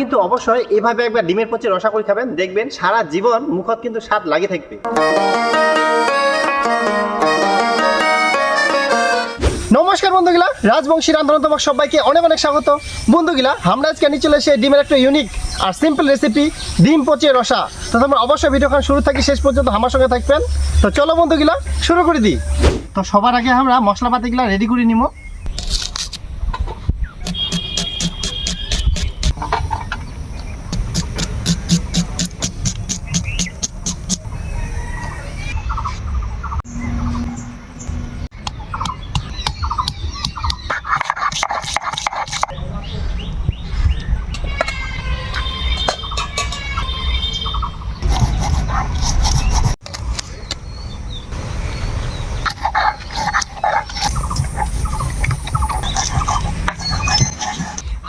কিন্তু অবশ্যই এভাবে একবার ডিমের পচে রসা করে খাবেন। দেখবেন সারা জীবন মুখত কিন্তু স্বাদ লাগে থাকবে। নমস্কার বন্ধুগুলা রাজবংশী রান্ধন তোমার সবাইকে অনেক অনেক স্বাগত। বন্ধুগুলা, আমরা আজকে নিয়ে চলে এসে ডিমের একটা ইউনিক আর সিম্পল রেসিপি ডিম পচে রসা। তো তোমরা অবশ্যই ভিডিওখান শুরু থাকি শেষ পর্যন্ত আমার সঙ্গে থাকবেন। তো চলো বন্ধুগুলা, শুরু করে দিই। তো সবার আগে আমরা মশলাপাতিগুলা রেডি করে নিব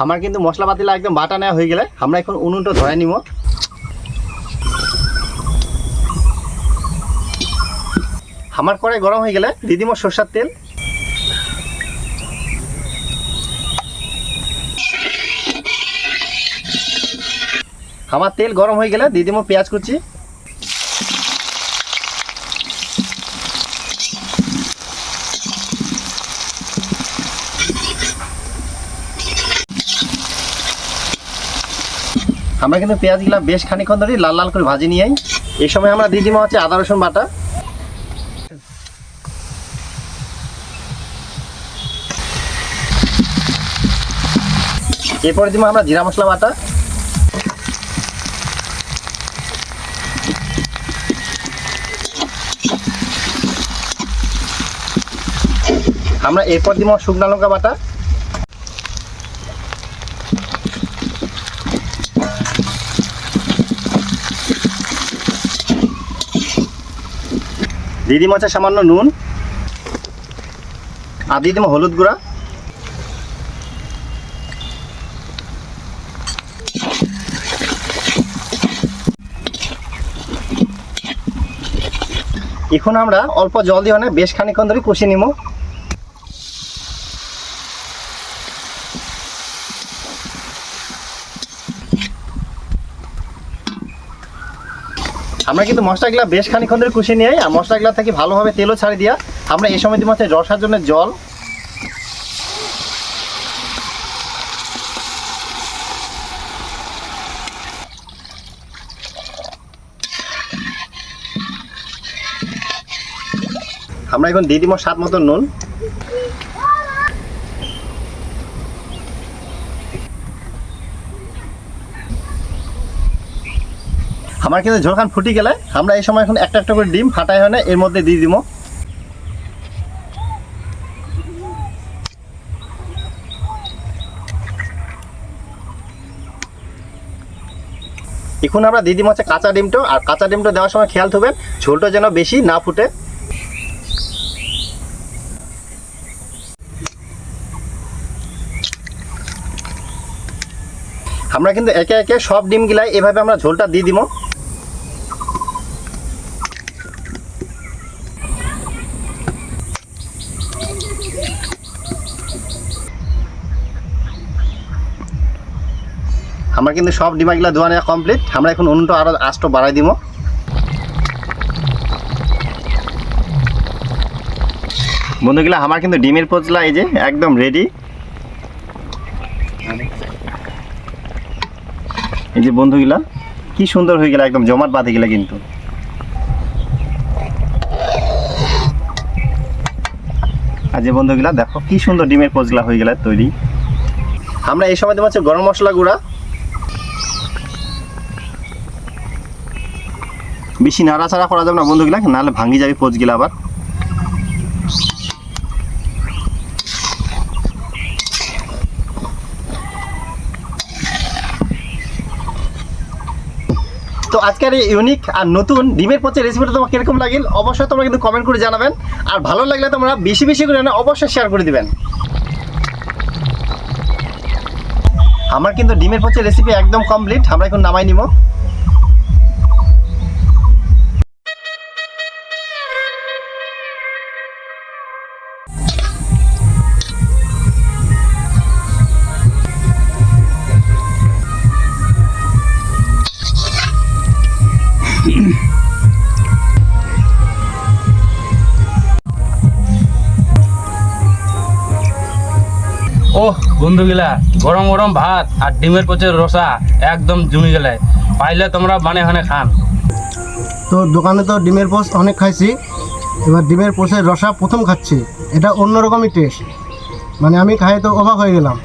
আমার কিন্তু মশলাপাতিলা একদম বাটা নেওয়া হয়ে গেলে আমরা এখন উনুনটা ধরে নিব। আমার কড়াই গরম হয়ে গেলে দিদিম সর্ষার তেল। আমার তেল গরম হয়ে গেলে দিদিম পেঁয়াজ কুচি। আমরা কিন্তু পেঁয়াজগুলা বেশ খানিক্ষণ ধরে লাল লাল করে ভাজি নিয়ে এই সময় আমরা দিয়ে দিব হচ্ছে আদা, রসুন বাটা। এরপরে দিব আমরা জিরা মশলা বাটা। আমরা এরপর দিব শুকনো লঙ্কা বাটা। দিদি আছে সামান্য নুন। আর দিয়ে দিব হলুদ গুঁড়া। এখন আমরা অল্প জল দিয়ে মানে বেশ খানিক্ষণ ধরে কষিয়ে নিব। আমরা কিন্তু মশলাগুলা বেশ খানিক্ষণ ধরে কষিয়ে নিয়ে আর মশলাগুলা থেকে ভালোভাবে তেলও ছাড়ি দিয়া আমরা এই সময় হচ্ছে রসার জন্য জল আমরা এখন দিয়ে দিব স্বাদ মতো নুন। আমার কিন্তু ঝোলখান ফুটি গেলে আমরা এই সময় এখন একটা একটা করে ডিম ফাটাই হয় না, এর মধ্যে দিয়ে দিব। এখন আমরা দিয়ে দিব হচ্ছে কাঁচা ডিমটা, আর কাঁচা ডিমটা দেওয়ার সময় খেয়াল থবেন ঝোলটা যেন বেশি না ফুটে। আমরা কিন্তু একে একে সব ডিমগুলাই এভাবে আমরা ঝোলটা দিয়ে দিব। আমরা কিন্তু সব ডিমাগুলা ধোয়া নেওয়া কমপ্লিট আমরা এখন উনুনটা আরও আস্ত বাড়াই দিব বন্ধুগুলা, আমার কিন্তু ডিমের পচলা এই যে একদম রেডি এই যে বন্ধুগুলা, কি সুন্দর হয়ে গেল একদম জমাট বাঁধে গেলে কিন্তু। আর যে বন্ধুগুলা, দেখো কি সুন্দর ডিমের পোচগুলা হয়ে গেল তৈরি। আমরা এই সময় হচ্ছে গরম মশলা গুঁড়া। বেশি নাড়াচাড়া করা যাবে না বন্ধুগুলা নাহলে ভাঙি যাবে পোচগুলা আবার। তো আজকের এই ইউনিক আর নতুন ডিমের পচের রেসিপিটা তোমার কীরকম লাগিল, অবশ্যই তোমরা কিন্তু কমেন্ট করে জানাবেন। আর ভালো লাগলে তোমরা বেশি বেশি করে না, অবশ্যই শেয়ার করে দিবেন। আমার কিন্তু ডিমের পচের রেসিপি একদম কমপ্লিট আমরা এখন নামাই নিব। ওহ, বন্ধুগুলা, গরম গরম ভাত আর ডিমের পচের রসা একদম জমি গেলে। পাইলে তোমরা বানে হানে খান। তো দোকানে তো ডিমের পোস অনেক খাইছি। এবার ডিমের পোষের রসা প্রথম খাচ্ছি। এটা অন্যরকমই টেস্ট মানে আমি খাই তো অবাক হয়ে গেলাম।